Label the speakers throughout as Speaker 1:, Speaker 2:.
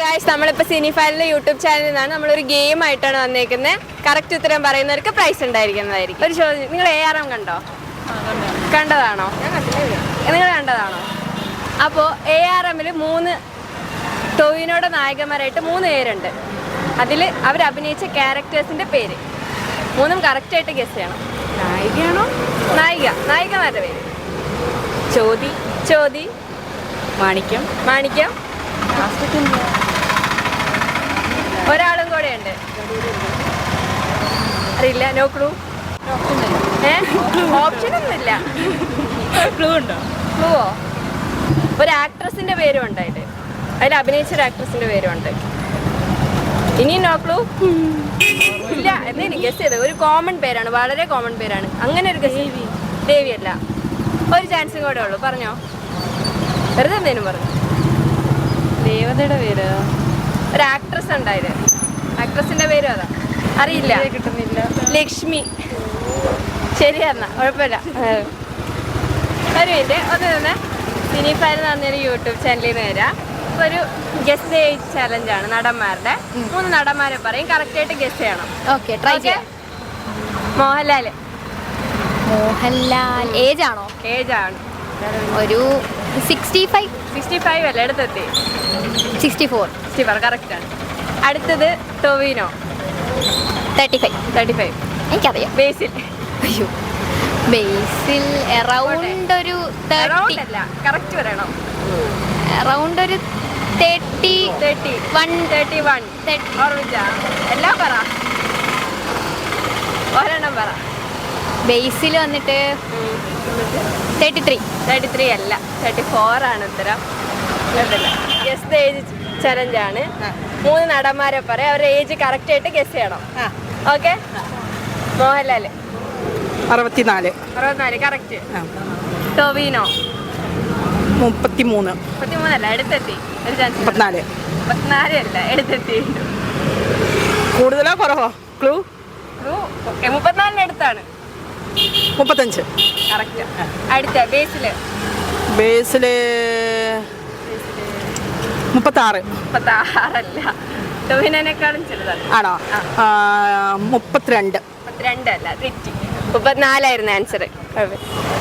Speaker 1: Guys നമ്മളിപ്പോൾ സിനിഫാലിന്റെ YouTube ചാനലിൽ നിന്നാണ് നമ്മളൊരു ഗെയിം ആയിട്ടാണ് വന്നേക്കുന്നത് കറക്റ്റ് ഉത്തരം പറയുന്നവർക്ക് പ്രൈസ് ഉണ്ടായിരിക്കുന്നതായിരിക്കും. ഒരു ചോദ്യം നിങ്ങൾ എ ആർ എം കണ്ടോ? കണ്ടതാണോ? നിങ്ങൾ കണ്ടതാണോ? അപ്പോൾ എ ആർ എമ്മിൽ മൂന്ന് ടോവിനോടെ നായകന്മാരായിട്ട് മൂന്ന് പേരുണ്ട്. അതിൽ അവർ അഭിനയിച്ച ക്യാരക്ടേഴ്സിന്റെ പേര്. മൂന്നും കറക്റ്റായിട്ട് ഗസ് ചെയ്യണം.
Speaker 2: നായികയാണോ?
Speaker 1: നായിക. നായികമാരുടെ പേര്?
Speaker 2: ചോതി
Speaker 1: ചോതി
Speaker 2: മാണിക്യം.
Speaker 1: മാണിക്യം. ഒരാളും കൂടെ ഉണ്ട്. അറിയില്ല നോ ക്ലൂ ഓപ്ഷൻ ഒന്നുമില്ല.
Speaker 2: ക്ലൂ ഉണ്ടോ?
Speaker 1: ക്ലൂവോ ഒരു ആക്ട്രസിന്റെ പേരും ഉണ്ട് അതിൽ അതിൽ അഭിനയിച്ച ഒരു ആക്ട്രസിന്റെ പേരും ഉണ്ട്. ഇനി നോ ക്ലൂ ഇല്ല എന്നെ ഗസ് ചെയ്തത്. ഒരു കോമൺ പേരാണ് വളരെ കോമൺ പേരാണ്. അങ്ങനെ ഒരു ഗസ് ദേവി അല്ല. ഒരു ചാൻസും കൂടെ ഉള്ളൂ. പറഞ്ഞോ. വെറുതെ എന്തേലും പറഞ്ഞു.
Speaker 2: ദേവതയുടെ പേര്?
Speaker 1: ഒരു ആക്ട്രസ് ഉണ്ടായിരുന്നു ആക്ട്രസിന്റെ പേരും അതാ. അറിയില്ല.
Speaker 2: കിട്ടുന്നില്ല.
Speaker 1: ലക്ഷ്മി. ശരിയെന്നാ കുഴപ്പമില്ല. ഒരു മിനിറ്റ് ഒന്ന്. തന്നെ സിനിഫയർ എന്ന് പറഞ്ഞൊരു യൂട്യൂബ് ചാനലിൽ നിന്ന് വരാം. ഇപ്പൊ ഒരു ഗസ്റ്റ് ഏജ് ചലഞ്ച് ആണ് നടന്മാരുടെ. മൂന്ന് നടന്മാരെ പറയും. കറക്റ്റ് ആയിട്ട് ഗസ്റ്റ് ചെയ്യണം.
Speaker 3: Okay try? ചെയ്യാം.
Speaker 1: മോഹൻലാൽ
Speaker 3: മോഹൻലാൽ. ഏജ് ആണോ?
Speaker 1: ഏജ് ആണ്.
Speaker 3: ഒരു സിക്സ്റ്റി ഫൈവ്
Speaker 1: സിക്സ്റ്റി ഫൈവ് അല്ല അടുത്തെത്തി?
Speaker 3: Sixty four
Speaker 1: sixty four correct ആണ്. അടുത്തത് Tovino.
Speaker 3: Thirty five
Speaker 1: thirty five
Speaker 3: എനിക്കറിയാം.
Speaker 1: ബേസിൽ.
Speaker 3: അയ്യോ. ബേസിൽ അറൗണ്ട് ഒരു തേർട്ടി
Speaker 1: അല്ല കറക്റ്റ് പറയണം.
Speaker 3: അറൗണ്ട് ഒരു thirty
Speaker 1: thirty
Speaker 3: one
Speaker 1: thirty one
Speaker 3: thirty
Speaker 1: ഓർമ്മിച്ച? എല്ലാം പറ. ഒരെണ്ണം പറ.
Speaker 3: ബേസിൽ വന്നിട്ട് തേർട്ടി ത്രീ
Speaker 1: തേർട്ടി ത്രീ അല്ല തേർട്ടി ഫോർ ആണ് ഉത്തരം. ഗസ്റ്റ് ഏജ് ചലഞ്ച് ആണ്. മൂന്ന് നടന്മാരെ പറയാം അവരുടെ ഏജ് കറക്റ്റ് ആയിട്ട് ഗസ് ചെയ്യണം. ഓക്കെ മോഹൻലാൽ.
Speaker 4: അറുപത്തിനാല്.
Speaker 1: അറുപത്തിനാല് കറക്റ്റ് ടൊവിനോ.
Speaker 4: മുപ്പത്തിമൂന്ന്.
Speaker 1: മുപ്പത്തിമൂന്നല്ല എടുത്തെത്തി ഒരു ചാൻസ്
Speaker 4: മുപ്പത്തിനാല്.
Speaker 1: മുപ്പത്തിനാല് അല്ല എടുത്തെത്തി
Speaker 4: കൂടുതലോ കുറവോ? ക്ലൂ
Speaker 1: ഓക്കെ മുപ്പത്തിനാലിന് അടുത്താണ്.
Speaker 4: മുപ്പത്തഞ്ച്.
Speaker 1: കറക്റ്റ്. അടുത്ത
Speaker 4: ബേസിൽ? മുപ്പത്താറ്.
Speaker 1: മുപ്പത്താറല്ല. ടൊവിനേക്കാളും ചെറുതാണ്.
Speaker 4: ആണോ? ആ, മുപ്പത്തിരണ്ട്.
Speaker 1: അല്ല തെറ്റി. മുപ്പത്തിനാലായിരുന്നു ആൻസർ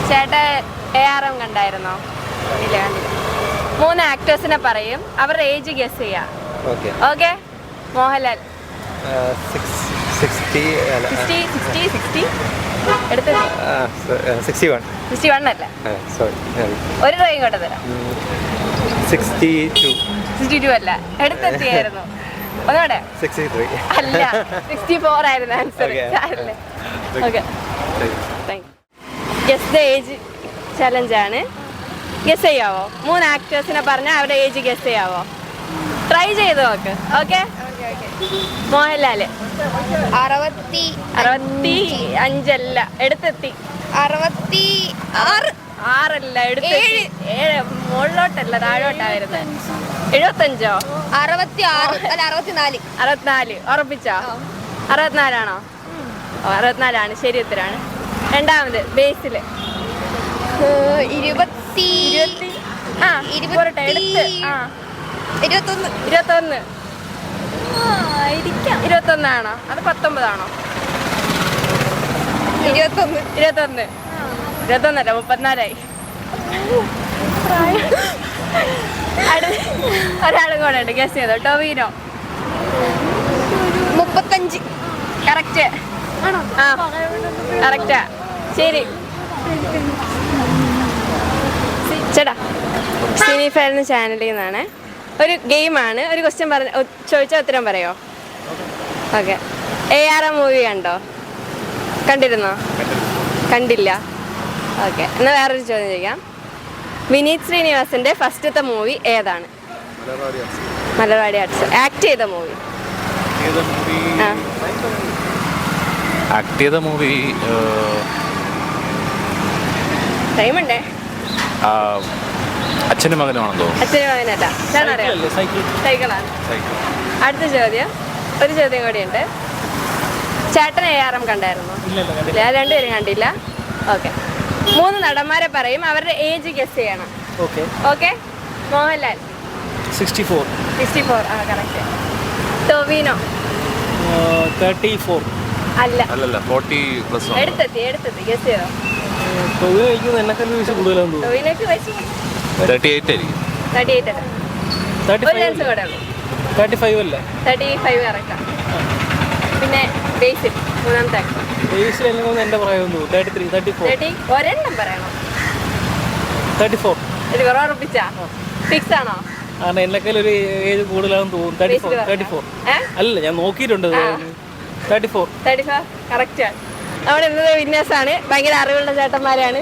Speaker 1: ചേട്ടാ എ ആർ എം കണ്ടായിരുന്നോ? ഇല്ല കണ്ടില്ല. മൂന്ന് ആക്ടേഴ്സിനെ പറയും. അവരുടെ ഏജ് ഗസ് ചെയ്യാം.
Speaker 5: Okay.
Speaker 1: Okay? Mohanlal.
Speaker 5: Sixty
Speaker 1: sixty sixty sixty എടുത്തെത്തി
Speaker 5: sixty one
Speaker 1: sixty one അല്ല?
Speaker 5: സോറി
Speaker 1: ഒരു ട്രൈ ഇങ്ങോട്ട് തരാം.
Speaker 5: സിക്സ്റ്റി ടു
Speaker 1: സിക്സ്റ്റി ടു അല്ല. എടുത്തെത്തിയായിരുന്നു. ഒന്നുകൂടെ?
Speaker 5: സിക്സ്റ്റി ത്രീ
Speaker 1: അല്ല? സിക്സ്റ്റി ഫോർ ആയിരുന്നു answer
Speaker 5: Okay.
Speaker 1: Okay guess the age guess ചെയ്യാവോ? മൂന്ന് ആക്ടേഴ്സിനെ പറഞ്ഞാൽ അവരുടെ ഏജ് ഗസ് ചെയ്യാവോ? ട്രൈ ചെയ്ത് നോക്ക്. ഓക്കെ മോഹൻലാൽ.
Speaker 3: അറുപത്തി
Speaker 1: അറുപത്തി അഞ്ചല്ല എടുത്തെത്തി.
Speaker 3: അറുപത്തി ആറ്.
Speaker 1: ആറല്ല എടുത്തെത്തി. ഏഴ്. മുകളിലോട്ടല്ല താഴോട്ടാ വരുന്നത് എഴുപത്തഞ്ചോ?
Speaker 3: അറുപത്തി ആറ് അല്ല അറുപത്തിനാല്.
Speaker 1: അറുപത്തിനാല് ഉറപ്പിച്ചോ? അറുപത്തിനാലാണോ? അറുപത്തിനാലാണ് ശരി ഉത്തരാണ്. രണ്ടാമത് ബേസിൽ.
Speaker 3: ഇരുപത്തി
Speaker 1: ഇരുപത്തി ആ
Speaker 3: ഇരുപത്തി-
Speaker 1: എടുത്ത് ആ.
Speaker 3: ഇരുപത്തൊന്ന്.
Speaker 1: ഇരുപത്തൊന്ന്. ഇരുപത്തൊന്നാണോ? അത് പത്തൊമ്പതാണോ?
Speaker 3: ഇരുപത്തൊന്ന്.
Speaker 1: ഇരുപത്തൊന്ന്. ഇരുപത്തൊന്നല്ല മുപ്പത്തിനാലായി. ഒരാളും കൂടെ ഉണ്ട്. ഗസ് ചെയ്തോ? ടൊവീനോ?
Speaker 3: മുപ്പത്തഞ്ച്.
Speaker 1: കറക്റ്റ് ആ. കറക്റ്റാ ശരി. ചേട്ടാ സിനി എന്ന ചാനലിൽ നിന്നാണ് ഒരു ഗെയിമാണ് ഒരു ക്വസ്റ്റ്യൻ പറഞ്ഞ ചോദിച്ചാൽ ഉത്തരം പറയോ? Okay. A R M movie കണ്ടോ? കണ്ടിരുന്നോ? കണ്ടില്ല. ഓക്കെ. എന്നാൽ വേറൊരു ചോദ്യം ചോദിക്കാം. വിനീത് ശ്രീനിവാസന്റെ ഫസ്റ്റത്തെ മൂവി ഏതാണ്? മലർവാടി ആർട്സ് ആക്ട് ചെയ്ത മൂവി
Speaker 6: ആക്ട് ചെയ്ത മൂവി
Speaker 1: ടൈമുണ്ടേ
Speaker 6: അച്ഛനും മകനുമാണെന്ന് തോന്നുന്നു.
Speaker 1: അച്ഛനും മകനല്ല സൈക്കിളാണ്. അടുത്ത ചോദ്യം. ഒരു ചോദ്യം കൂടിയുണ്ട്. ചേട്ടൻ എ ആർ എം കണ്ടായിരുന്നു? ഇല്ല രണ്ടുപേരും കണ്ടില്ല. ഓക്കെ. മൂന്ന് നടന്മാരെ പറയും അവരുടെ ഏജ് ഗസ് ചെയ്യണം.
Speaker 5: Okay.
Speaker 1: Okay? Mohanlal.
Speaker 5: Sixty four
Speaker 1: sixty four ആ കറക്റ്റ് ടൊവിനോ.
Speaker 6: തേർട്ടി ഫോർ
Speaker 1: അല്ല.
Speaker 7: അല്ലല്ല ഫോർട്ടി പ്ലസ്
Speaker 1: എടുത്തെത്തി എടുത്തെത്തി ഗസ് ചെയ്തോ?
Speaker 6: തൊഴിൽ കഴിക്കുന്നത് എന്നെക്കാളും വയസ്സ് കൂടുതലാന്ന് തോന്നുന്നു.
Speaker 1: ടൊവിനോക്ക് വയസ്സ്
Speaker 7: തേർട്ടി എയ്റ്റ് ആയിരിക്കും.
Speaker 1: തേർട്ടി എയ്റ്റ് അല്ല?
Speaker 6: തേർട്ടി
Speaker 1: ഒരു ചാൻസ് കൂടെ ഉള്ളൂ.
Speaker 6: തേർട്ടി ഫൈവ് അല്ലേ?
Speaker 1: തേർട്ടി ഫൈവ് കറക്റ്റാണ് പിന്നെ ബേസിൽ മൂന്നാമത്തെ
Speaker 6: ബേസിൽ എല്ലാം തോന്നുന്നു എന്റെ പറയുന്നു thirty three thirty four
Speaker 1: thirty ഒരെണ്ണം പറയണം.
Speaker 6: തേർട്ടി ഫോർ
Speaker 1: ഇത് കുറവ് ഉറപ്പിച്ചാ? ഫിക്സ് ആണോ?
Speaker 6: കാരണം ഒരു ഏജ് കൂടുതലാണെന്ന് തോന്നുന്നു. തേർട്ടി ഫോർ തേർട്ടി ഫോർ അല്ല ഞാൻ നോക്കിയിട്ടുണ്ട് thirty four
Speaker 1: thirty four correct ആണ് നമ്മുടെ ഇന്നത്തെ വിന്യാസാണ് ഭയങ്കര അറിവുള്ള ചേട്ടന്മാരാണ്.